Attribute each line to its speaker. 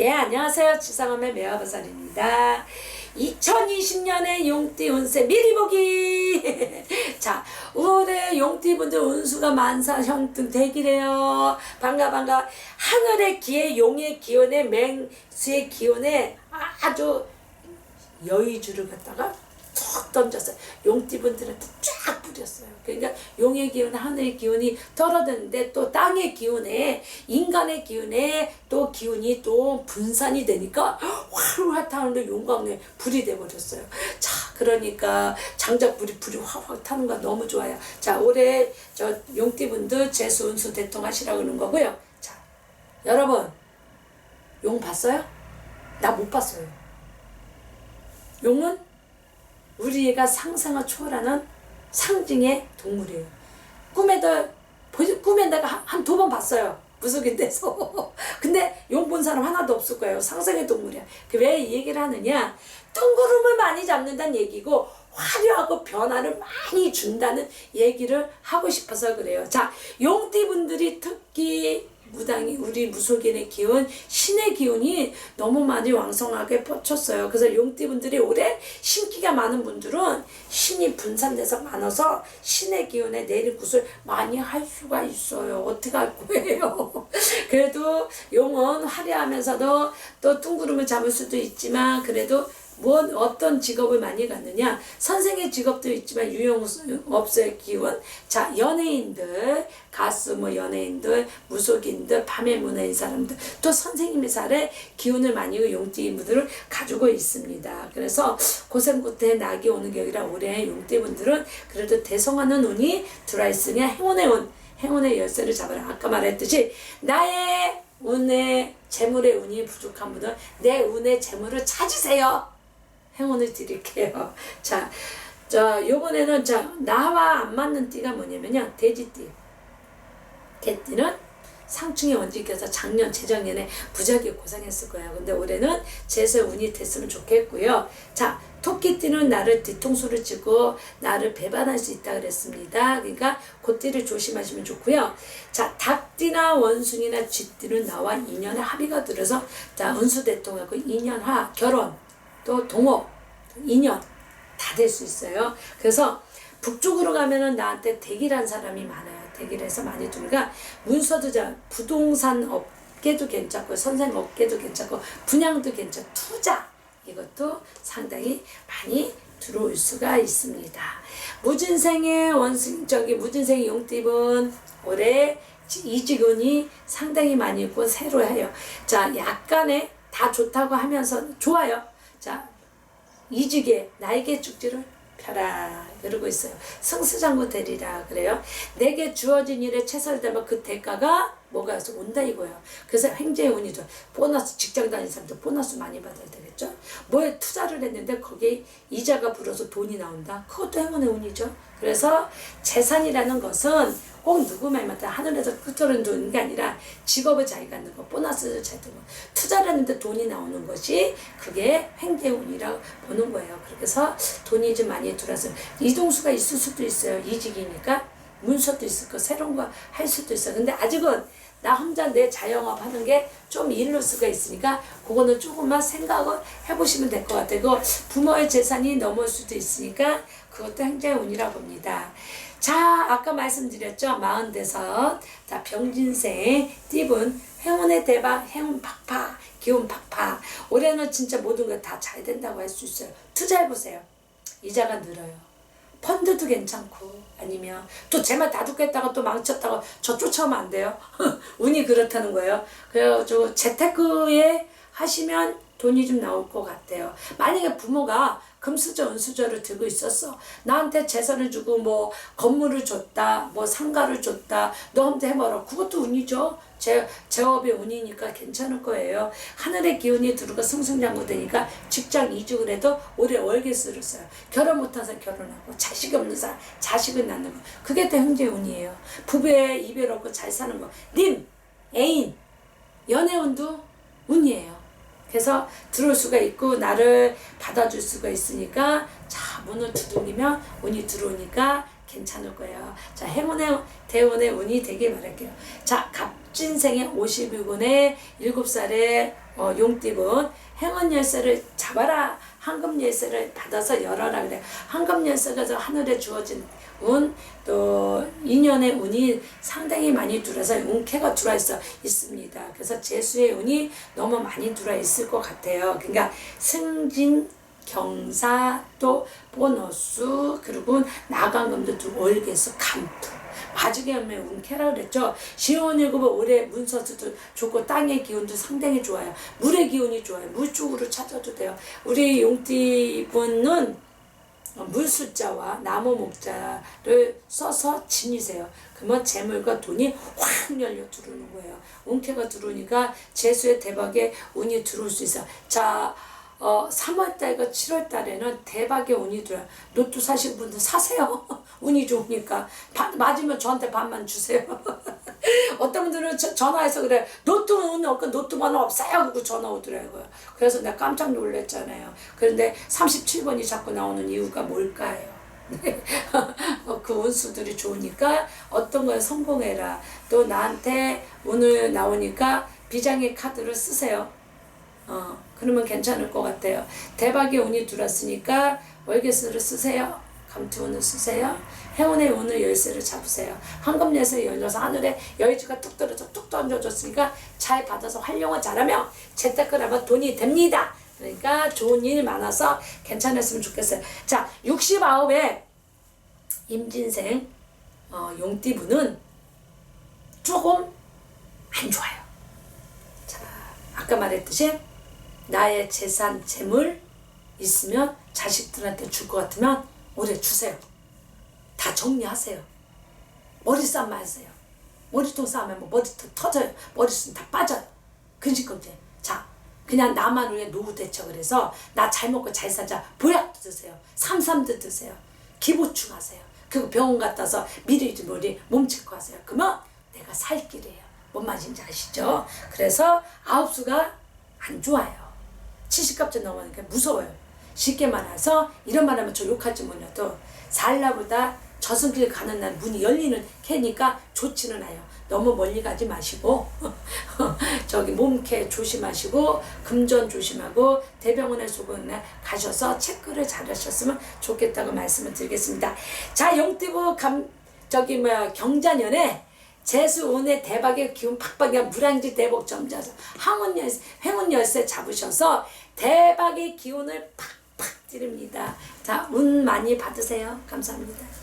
Speaker 1: 예, 안녕하세요. 지상엄의 매화버살입니다. 2020년의 용띠 운세 미리 보기! 자, 올해 용띠분들 운수가 만사 형등 되기래요. 반가, 반가. 하늘의 기회, 용의 기운에, 맹수의 기운에 아주 여의주를 갖다가 툭 던졌어요. 용띠분들한테 쫙 뿌렸어요. 그러니까 용의 기운, 하늘의 기운이 떨어졌는데 또 땅의 기운에 인간의 기운에 또 기운이 또 분산이 되니까 활활타는 용광로에 불이 돼버렸어요. 자, 그러니까 장작 불이 불이 확확 타는 거 너무 좋아요. 자, 올해 저 용띠분들 재수 운수 대통하시라 그러는 거고요. 자, 여러분 용 봤어요? 나 못 봤어요. 용은 우리가 상상을 초월하는 상징의 동물이에요. 꿈에도 꿈에 내가 한 두 번 봤어요. 무속인데서. 근데 용 본 사람 하나도 없을 거예요. 상상의 동물이야. 그왜이 얘기를 하느냐? 뜬구름을 많이 잡는다는 얘기고 화려하고 변화를 많이 준다는 얘기를 하고 싶어서 그래요. 자, 용띠분들이 특히 무당이 우리 무속인의 기운, 신의 기운이 너무 많이 왕성하게 뻗쳤어요. 그래서 용띠분들이 올해 신기가 많은 분들은 신이 분산돼서 많아서 신의 기운에 내린 굿을 많이 할 수가 있어요. 어떻게 할 거예요? 그래도 용은 화려하면서도 또 뚱구름을 잡을 수도 있지만 그래도 뭔 어떤 직업을 많이 갖느냐? 선생의 직업도 있지만 유용업소의 기운 자 연예인들 가수 뭐 연예인들 무속인들 밤의 문화인 사람들. 또 선생님의 살에 기운을 많이 용띠 분들을 가지고 있습니다. 그래서 고생 끝에 낙이 오는 격이라 올해 용띠 분들은 그래도 대성하는 운이 들어있으니 행운의 운 행운의 열쇠를 잡아라. 아까 말했듯이 나의 운의 재물의 운이 부족한 분은 내 운의 재물을 찾으세요. 행운을 드릴게요. 자, 자, 요번에는 자, 나와 안 맞는 띠가 뭐냐면요. 돼지띠. 개띠는 상충에 얹히겨서 작년, 재작년에 무지하게 고생했을 거예요. 근데 올해는 재수 운이 됐으면 좋겠고요. 자, 토끼띠는 나를 뒤통수를 치고 나를 배반할 수 있다 그랬습니다. 그러니까 그띠를 조심하시면 좋고요. 자, 닭띠나 원숭이나 쥐띠는 나와 인연의 합의가 들어서 자, 운수 대통하고 인연화, 결혼, 또 동업, 인연 다 될 수 있어요. 그래서 북쪽으로 가면은 나한테 대기란 사람이 많아요. 대기해서 많이 들어가 문서도 자 부동산 업계도 괜찮고 선생 업계도 괜찮고 분양도 괜찮고 투자 이것도 상당히 많이 들어올 수가 있습니다. 무진생의 원숭 저기 무진생의 용띠분 올해 이직운이 상당히 많이 있고 새로 해요. 자 약간의 다 좋다고 하면서 좋아요. 자 이직에 나에게 축지를 펴라 그러고 있어요. 승수장구 되리라 그래요. 내게 주어진 일에 최선을 다하면 그 대가가 뭐가 온다 이거예요. 그래서 행제의 운이죠. 보너스 직장 다니는 사람들 보너스 많이 받아야 되겠죠. 뭐에 투자를 했는데 거기에 이자가 불어서 돈이 나온다. 그것도 행운의 운이죠. 그래서 재산이라는 것은 꼭 누구 말마다 하늘에서 두는 게 아니라 직업을 잘 갖는 거, 보너스를 잘 두는 거, 투자를 하는데 돈이 나오는 것이 그게 횡재운이라고 보는 거예요. 그래서 돈이 좀 많이 들어서 이동수가 있을 수도 있어요. 이직이니까 문서도 있을 거, 새로운 거 할 수도 있어. 근데 아직은 나 혼자 내 자영업 하는 게좀 이를 수가 있으니까 그거는 조금만 생각을 해보시면 될 것 같아요. 그 부모의 재산이 넘을 수도 있으니까 그것도 행자의 운이라고 봅니다. 자, 아까 말씀드렸죠. 마흔 대선. 자, 병진생, 띠분, 행운의 대박, 행운 팍팍, 기운 팍팍. 올해는 진짜 모든 거다잘 된다고 할 수 있어요. 투자해보세요. 이자가 늘어요. 펀드도 괜찮고 아니면 또제말다 듣겠다가 또 망쳤다가 저 쫓아오면 안 돼요. 운이 그렇다는 거예요. 그래가지고 재테크에 하시면 돈이 좀 나올 것 같아요. 만약에 부모가 금수저, 은수저를 들고 있었어. 나한테 재산을 주고 뭐 건물을 줬다, 뭐 상가를 줬다, 너한테 해봐라. 그것도 운이죠. 제, 제업의 운이니까 괜찮을 거예요. 하늘의 기운이 들어가 승승장구 되니까 직장 이직을 해도 올해 월계수를 써요. 결혼 못한 사람 결혼하고, 자식 없는 사람 자식을 낳는 거. 그게 더 형제 운이에요. 부부의 이별 없고 잘 사는 거. 님, 애인, 연애 운도 운이에요. 그래서 들어올 수가 있고 나를 받아줄 수가 있으니까 자 문을 두둥이면 운이 들어오니까 괜찮을 거예요. 자 행운의 대운의 운이 되길 바랄게요. 자 갑, 입진생의 52군의 7살의 어, 용띠분 행운 열쇠를 잡아라 황금 열쇠를 받아서 열어라 그래 황금 열쇠가 저 하늘에 주어진 운 또 인연의 운이 상당히 많이 들어서 운캐가 들어와 있어 있습니다. 그래서 재수의 운이 너무 많이 들어와 있을 것 같아요. 그러니까 승진 경사 또 보너스 그리고 나간금도 두 월계수 감투 하면 운캐라 그랬죠. 시온일곱은 올해 문서도 좋고 땅의 기운도 상당히 좋아요. 물의 기운이 좋아요. 물 쪽으로 찾아도 돼요. 우리 용띠분은 물 숫자와 나무 목자를 써서 지니세요. 그러면 재물과 돈이 확 열려 들어오는 거예요. 운캐가 들어오니까 재수의 대박에 운이 들어올 수 있어. 자, 어, 3월달과 7월달에는 대박의 운이 들어요. 로또 사신 분들 사세요. 운이 좋으니까. 바, 맞으면 저한테 반만 주세요. 어떤 분들은 저- 전화해서 그래. 운 없고 번호 없어요. 그러고 전화 오더라고요. 그래서 내가 깜짝 놀랐잖아요. 그런데 37번이 자꾸 나오는 이유가 뭘까요? 어, 그 운수들이 좋으니까 어떤 걸 성공해라. 또 나한테 오늘 나오니까 비장의 카드를 쓰세요. 어, 그러면 괜찮을 것 같아요. 대박의 운이 들어왔으니까 월계수를 쓰세요. 감투운을 쓰세요. 행운의 운을 열쇠를 잡으세요. 황금 열쇠 열려서 하늘에 여의주가 뚝 떨어져 뚝 던져줬으니까 잘 받아서 활용을 잘하면 재테크를 하면 돈이 됩니다. 그러니까 좋은 일이 많아서 괜찮았으면 좋겠어요. 자, 69에 임진생 어, 용띠분은 조금 안 좋아요. 자, 아까 말했듯이 나의 재산, 재물 있으면 자식들한테 줄 것 같으면 올해 주세요. 다 정리하세요. 머리 싸움 마세요. 머리통 싸우면 뭐 머리통 터져요. 머리숱 다 빠져요. 근시겁지. 자, 그냥 나만 위해 노후 대책을 해서 나 잘 먹고 잘 살자. 보약도 드세요. 삼삼도 드세요. 기보충 하세요. 그리고 병원 갔다서 미리지 머리 몸체크 하세요. 그러면 내가 살 길이에요. 뭔 말인지 아시죠? 그래서 아홉 수가 안 좋아요. 70값째 넘으니까 무서워요. 쉽게 말해서 이런 말 하면 저 욕할지 몰라도 살라보다 저승길 가는 날 문이 열리는 캐니까 좋지는 않아요. 너무 멀리 가지 마시고 저기 몸캐 조심하시고 금전 조심하고 대병원에 소근에 가셔서 체크를 잘 하셨으면 좋겠다고 말씀을 드리겠습니다. 자 영띠부 감 저기 뭐야 경자년에 재수운의 대박의 기운 팍팍이야 물안지 대복 점자서 항운 열쇠 행운 열쇠 잡으셔서 대박의 기운을 팍팍 드립니다. 자 운 많이 받으세요. 감사합니다.